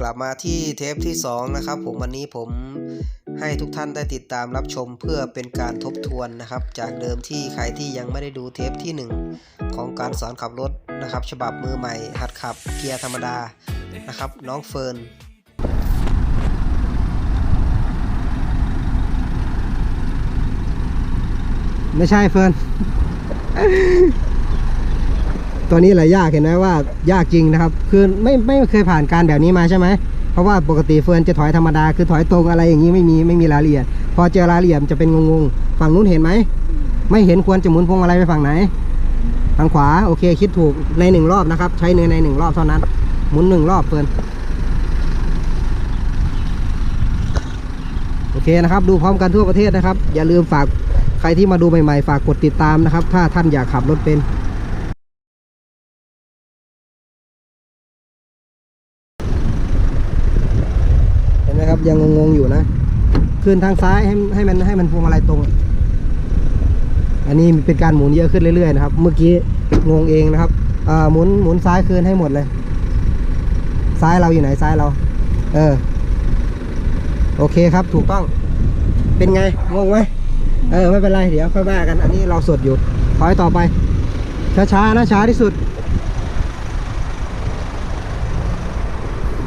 กลับมาที่เทปที่ 2 นะครับ ผมวันนี้ผมให้ทุกท่านได้ติดตามรับชมเพื่อเป็นการทบทวนนะครับ จากเดิมที่ใครที่ยังไม่ได้ดูเทปที่ 1 ของการสอนขับรถนะครับ ฉบับมือใหม่ หัดขับเกียร์ธรรมดานะครับ น้องเฟิร์นไม่ใช่เฟิร์น ตัวนี้แหละยากเห็นไหมว่ายากจริงนะครับ คือไม่ไม่เคยผ่านการแบบนี้มาใช่ไหมเพราะว่าปกติเฟิร์นจะถอยธรรมดาคือถอยตรงอะไรอย่างนี้ไม่มีไม่มีรายละเอียด พอเจอรายละเอียดมันจะเป็นงงๆฝั่งนู้นเห็นไหมไม่เห็นควรจะหมุนพวงมาลัยไปฝั่งไหนทางขวาโอเคคิดถูกในหนึ่งรอบนะครับ ใช้ในในหนึ่งรอบเท่านั้น หมุนหนึ่งรอบเฟิร์นโอเคนะครับ ดูพร้อมกันทั่วประเทศนะครับ อย่าลืมฝากใครที่มาดูใหม่ๆ ฝากกดติดตามนะครับ ถ้าท่านอยากขับรถเป็น เห็ นไหมครับยังงงๆอยู่นะคืนทางซ้ายให้ให้มันให้มันพวงมาลัยตรง อันนี้เป็นการหมุนเยอะขึ้นเรื่อยๆนะครับ เมื่อกี้งงเองนะครับอ่าหมุนหมุนซ้ายคืนให้หมดเลย ซ้ายเราอยู่ไหนซ้ายเรา เออ โอเคครับถูกต้อง เป็นไงงงไหมเออไม่เป็นไรเดี๋ยวค่อยว่ากัน อันนี้เราสดอยู่ถอยต่อไป ช้าๆนะช้าที่สุด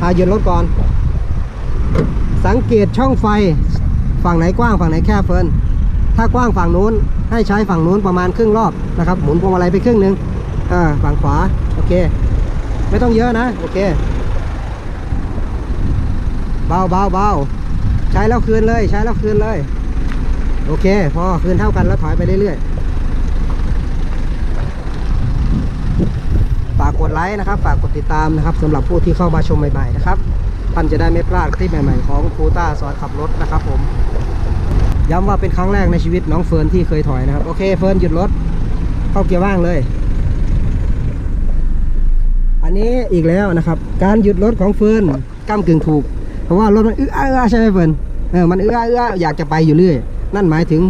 พาหยุดรถก่อน สังเกตช่องไฟฝั่งไหนกว้างฝั่งไหนแคบเฟิร์นถ้ากว้างฝั่งนู้นให้ใช้ฝั่งนู้นประมาณครึ่งรอบนะครับ หมุนพวงมาลัยไปครึ่งหนึ่งอ่าฝั่งขวาโอเค ไม่ต้องเยอะนะโอเคเบาเบาเบาใช้แล้วคืนเลยใช้แล้วคืนเลย โอเค พอคืนเท่ากันแล้วถอยไปเรื่อยๆฝากกดไลค์นะครับ ฝากกดติดตามนะครับสำหรับผู้ที่เข้ามาชมใหม่ๆนะครับ ท่านจะได้ไม่พลาดคลิปใหม่ๆของครูต้าสอนขับรถนะครับผม ย้ำว่าเป็นครั้งแรกในชีวิตน้องเฟิร์นที่เคยถอยนะครับ โอเคเฟิร์นหยุดรถ เข้าเกียร์ว่างเลย อันนี้อีกแล้วนะครับ การหยุดรถของเฟิร์นก้ากึ่งถูก เพราะว่ารถมันอื้อเอื้ออ้าใช่ไหมเฟิร์นเออมันเอื้อเอื้ออ้าอยากจะไปอยู่เรื่อย นั่นหมายถึง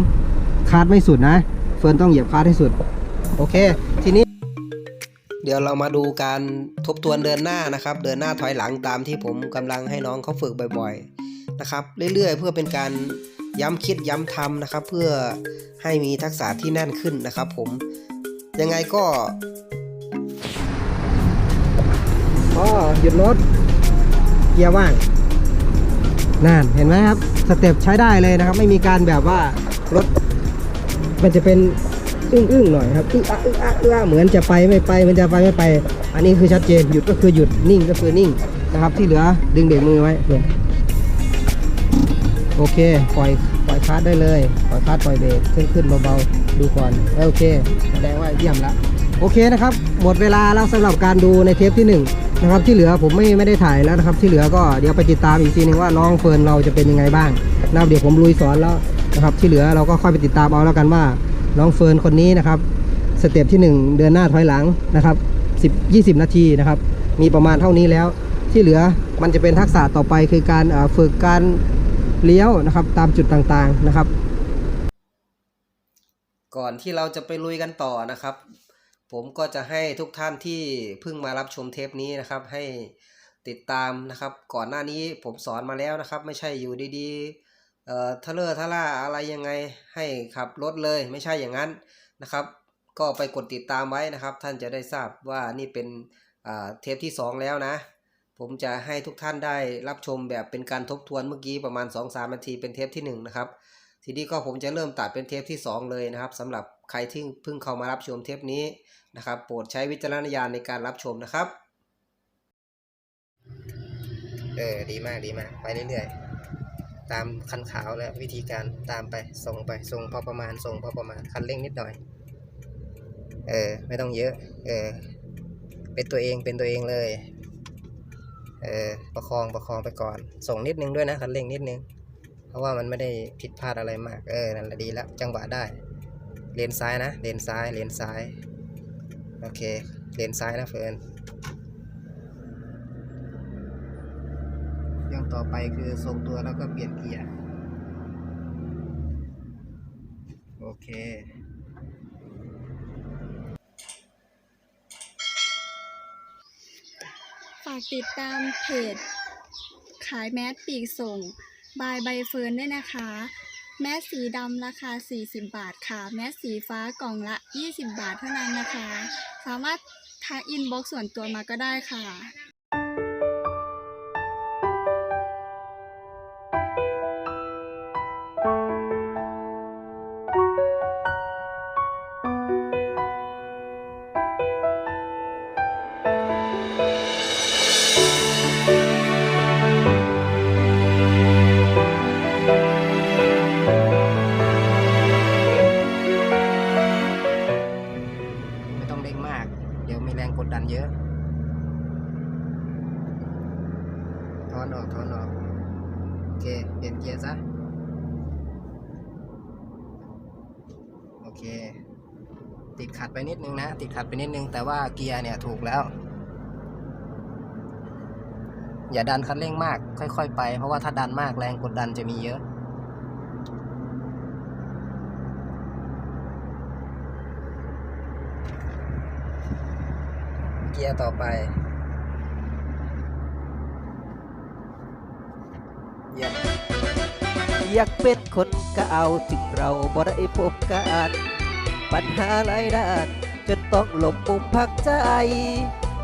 คาร์ดไม่สุดนะ เฟิร์นต้องเหยียบคาร์ดให้สุด โอเค ทีนี้ เดี๋ยวเรามาดูการทบทวนเดินหน้านะครับ เดินหน้าถอยหลังตามที่ผมกำลังให้น้องเขาฝึกบ่อยๆนะครับ เรื่อยๆ เพื่อเป็นการย้ำคิดย้ำทำนะครับ เพื่อให้มีทักษะที่แน่นขึ้นนะครับ ผมยังไงก็อ๋อหยุดรถเกียร์ว่างนั่นเห็นไหมครับสเต็ปใช้ได้เลยนะครับ ไม่มีการแบบว่ารถมันจะเป็น อึ้งอึ้งๆหน่อยครับอึ้งอะอึ้งอะอึ้งอะเหมือนจะไปไม่ไปมันจะไปไม่ไป อันนี้คือชัดเจนหยุดก็คือหยุดนิ่งก็คือนิ่งนะครับ ที่เหลือดึงเบรกมือไว้เพื่อนโอเคปล่อยปล่อยคลัดได้เลยปล่อยคลัดปล่อยเบรกขึ้นขึ้นเบาๆดูก่อนโอเคแสดงว่าเยี่ยมละโอเคนะครับ หมดเวลาแล้วสำหรับการดูในเทปที่หนึ่งนะครับที่เหลือผมไม่ไม่ได้ถ่ายแล้วนะครับ ที่เหลือก็เดี๋ยวไปติดตามอีกทีหนึงว่าน้องเฟิร์นเราจะเป็นยังไงบ้างนะครับเดี๋ยวผมลุยสอนแล้วนะครับที่เหลือเราก็ค่อยไปติดตามเอาแล้วกันว่า น้องเฟิร์นคนนี้นะครับ สเต็ปที่หนึ่งเดินหน้าถอยหลังนะครับ10 20 นาทีนะครับ มีประมาณเท่านี้แล้ว ที่เหลือมันจะเป็นทักษะต่อไปคือการเอ่อฝึกการเลี้ยวนะครับ ตามจุดต่างๆนะครับ ก่อนที่เราจะไปลุยกันต่อนะครับ ผมก็จะให้ทุกท่านที่เพิ่งมารับชมเทปนี้นะครับ ให้ติดตามนะครับ ก่อนหน้านี้ผมสอนมาแล้วนะครับ ไม่ใช่อยู่ดีๆ เอ่อทะเลอทะล่าอะไรยังไงให้ขับรถเลยไม่ใช่อย่างนั้นนะครับ ก็ไปกดติดตามไว้นะครับ ท่านจะได้ทราบว่านี่เป็นอ่าเทปที่สองแล้วนะ ผมจะให้ทุกท่านได้รับชมแบบเป็นการทบทวนเมื่อกี้ประมาณ 2-3นาทีเป็นเทปที่หนึ่งนะครับ ทีนี้ก็ผมจะเริ่มตัดเป็นเทปที่ 2 เลยนะครับสำหรับใครที่เพิ่งเข้ามารับชมเทปนี้นะครับ โปรดใช้วิจารณญาณในการรับชมนะครับ เออ ดีมากดีมาก ไปเรื่อยๆ ตามคันขาวแล้ววิธีการตามไปส่งไปส่งพอประมาณส่งพอประมาณคันเร่งนิดหน่อย เออไม่ต้องเยอะ เออเป็นตัวเองเป็นตัวเองเลย เออประคองประคองไปก่อน ส่งนิดนึงด้วยนะคันเร่งนิดนึง เพราะว่ามันไม่ได้ผิดพลาดอะไรมาก เออนั่นแหละดีแล้วจังหวะได้ เลนซ้ายนะเลนซ้ายเลนซ้าย โอเคเลนซ้ายนะเฟิร์นเรื่อง ต่อไปคือทรงตัวแล้วก็เปลี่ยนเกียร์ โอเคฝากติดตามเพจ ขายแมสปีกส่ง บายใบเฟิร์นด้วยนะคะ แมสสีดำราคา 40 บาทค่ะ แมสสีฟ้ากล่องละ 20 บาทเท่านั้นนะคะ สามารถทักอินบ็อกส่วนตัวมาก็ได้ค่ะ ติดขัดไปนิดนึงนะ ติดขัดไปนิดนึง แต่ว่าเกียร์เนี่ยถูกแล้ว อย่าดันคันเร่งมาก ค่อย ๆ ไป เพราะว่าถ้าดันมากแรงกดดันจะมีเยอะเกียร์ต่อไปเยี่ยมอยากเป็นคนก็เอาถึงเราบ่ได้พบกัน ปัญหาหลายด้านจนต้องหลบมุมพักใจ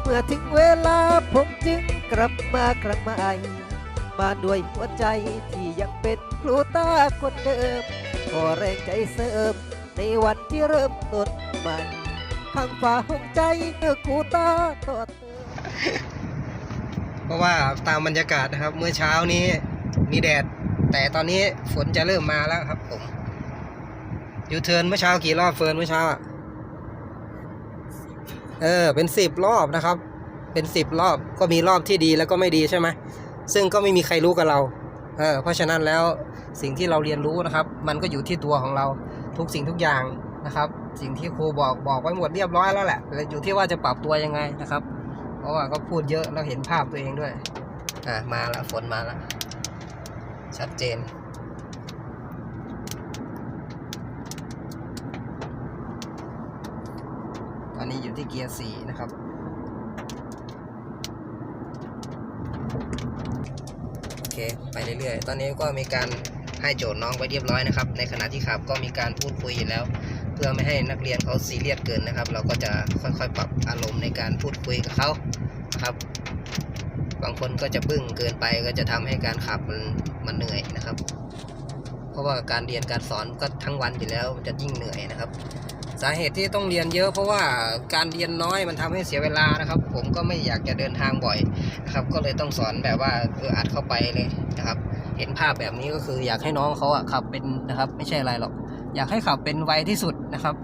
เมื่อถึงเวลาผมจึงกลับมากลับมามาด้วยหัวใจที่ยังเป็นครูตาคนเดิมขอแรงใจเสริม ในวันที่เริ่มต้นใหม่ข้างฟ้าห้องใจเมื่อครูตาต่อเติมเพราะว่าตามบรรยากาศนะครับ เมื่อเช้านี้มีแดด แต่ตอนนี้ฝนจะเริ่มมาแล้วครับผม ยูเทิร์นเมื่อเช้ากี่รอบเฟิร์นเมื่อเช้าอะเออเป็นสิบรอบนะครับ เป็นสิบรอบก็มีรอบที่ดีแล้วก็ไม่ดีใช่ไหมซึ่งก็ไม่มีใครรู้กับเราเออเพราะฉะนั้นแล้วสิ่งที่เราเรียนรู้นะครับ มันก็อยู่ที่ตัวของเราทุกสิ่งทุกอย่างนะครับ สิ่งที่ครูบอกบอกไว้หมดเรียบร้อยแล้วแหละแล้วอยู่ที่ว่าจะปรับตัวยังไงนะครับ เพราะว่าก็พูดเยอะแล้วเห็นภาพตัวเองด้วยอะมาแล้วฝนมาแล้วชัดเจน อนนี้อยู่ที่เกียร์สี่นะครับ โอเค ไปเรื่อยๆ ตอนนี้ก็มีการให้โจทย์น้องไปเรียบร้อยนะครับ ในขณะที่ขับก็มีการพูดคุยอยู่แล้ว เพื่อไม่ให้นักเรียนเขาซีเรียสเกินนะครับ เราก็จะค่อยๆ ปรับอารมณ์ในการพูดคุยกับเขาครับ บางคนก็จะบึ้งเกินไปก็จะทำให้การขับมันมันเหนื่อยนะครับ เพราะว่าการเรียนการสอนก็ทั้งวันอยู่แล้วมันจะยิ่งเหนื่อยนะครับ สาเหตุที่ต้องเรียนเยอะเพราะว่าการเรียนน้อยมันทำให้เสียเวลานะครับ ผมก็ไม่อยากจะเดินทางบ่อยนะครับ ก็เลยต้องสอนแบบว่าเอออัดเข้าไปเลยนะครับ เห็นภาพแบบนี้ก็คืออยากให้น้องเขาอะขับเป็นนะครับ ไม่ใช่อะไรหรอก อยากให้ขับเป็นไวที่สุดนะครับ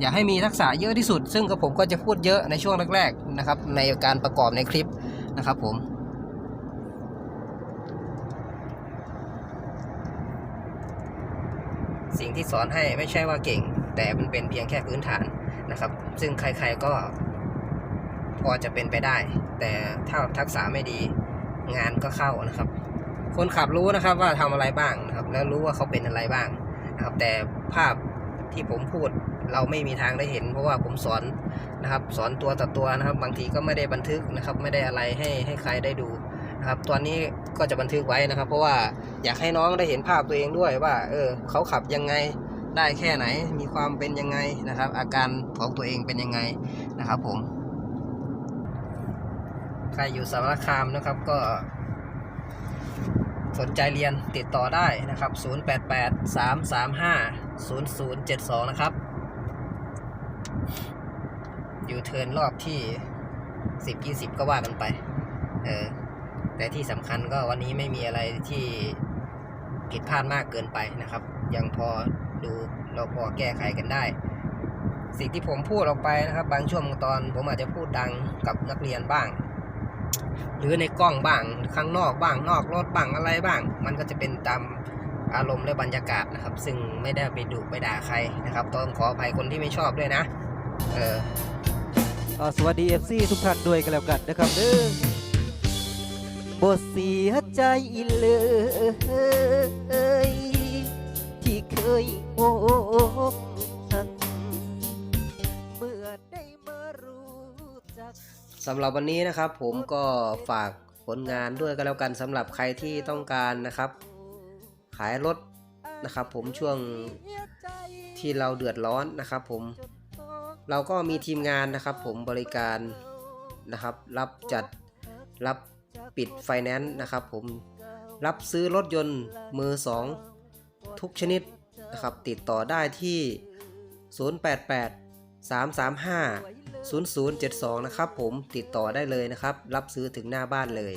อยากให้มีทักษะเยอะที่สุด ซึ่งก็ผมก็จะพูดเยอะในช่วงแรกๆนะครับ ในการประกอบในคลิปนะครับ ผมสิ่งที่สอนให้ไม่ใช่ว่าเก่ง แต่มันเป็นเพียงแค่พื้นฐานนะครับ ซึ่งใครๆก็พอจะเป็นไปได้ แต่ถ้าทักษะไม่ดีงานก็เข้านะครับ คนขับรู้นะครับว่าทำอะไรบ้างนะครับ แล้วรู้ว่าเขาเป็นอะไรบ้างนะครับ แต่ภาพที่ผมพูดเราไม่มีทางได้เห็น เพราะว่าผมสอนนะครับ สอนตัวต่อตัวนะครับ บางทีก็ไม่ได้บันทึกนะครับ ไม่ได้อะไรให้ให้ใครได้ดูนะครับตอนนี้ก็จะบันทึกไว้นะครับ เพราะว่าอยากให้น้องได้เห็นภาพตัวเองด้วยว่า เออเขาขับยังไง ได้แค่ไหน มีความเป็นยังไงนะครับ อาการของตัวเองเป็นยังไงนะครับผม ใครอยู่สารคามนะครับก็สนใจเรียนติดต่อได้นะครับ 088 335 0072 นะครับ อยู่เทินรอบที่ 10 20 ก็ว่ากันไป เออ แต่ที่สำคัญก็วันนี้ไม่มีอะไรที่ผิดพลาดมากเกินไปนะครับ ยังพอดูเราพอแก้ไขกันได้ สิ่งที่ผมพูดออกไปนะครับ บางช่วงตอนผมอาจจะพูดดังกับนักเรียนบ้าง หรือในกล้องบ้างข้างนอกบ้างนอกรถบ้างอะไรบ้าง มันก็จะเป็นตามอารมณ์และบรรยากาศนะครับ ซึ่งไม่ได้ไปดุไปด่าใครนะครับต้องขออภัยคนที่ไม่ชอบด้วยนะ เออสวัสดี FC ทุกท่านด้วยกันแล้วกันนะครับเด้อบทเสียใจเลย ยอกหักเมื่อได้มารู้จักสำหรับวันนี้นะครับ ผมก็ฝากผลงานด้วยก็แล้วกันสำหรับใครที่ต้องการนะครับ ขายรถนะครับ ผมช่วงที่เราเดือดร้อนนะครับ ผมเราก็มีทีมงานนะครับ ผมบริการนะครับ รับจัดรับปิดไฟแนนซ์นะครับ ผมรับซื้อรถยนต์มือสองทุกชนิด นะครับติดต่อได้ที่ 088 335 0072 นะครับผมติดต่อได้เลยนะครับ รับซื้อถึงหน้าบ้านเลย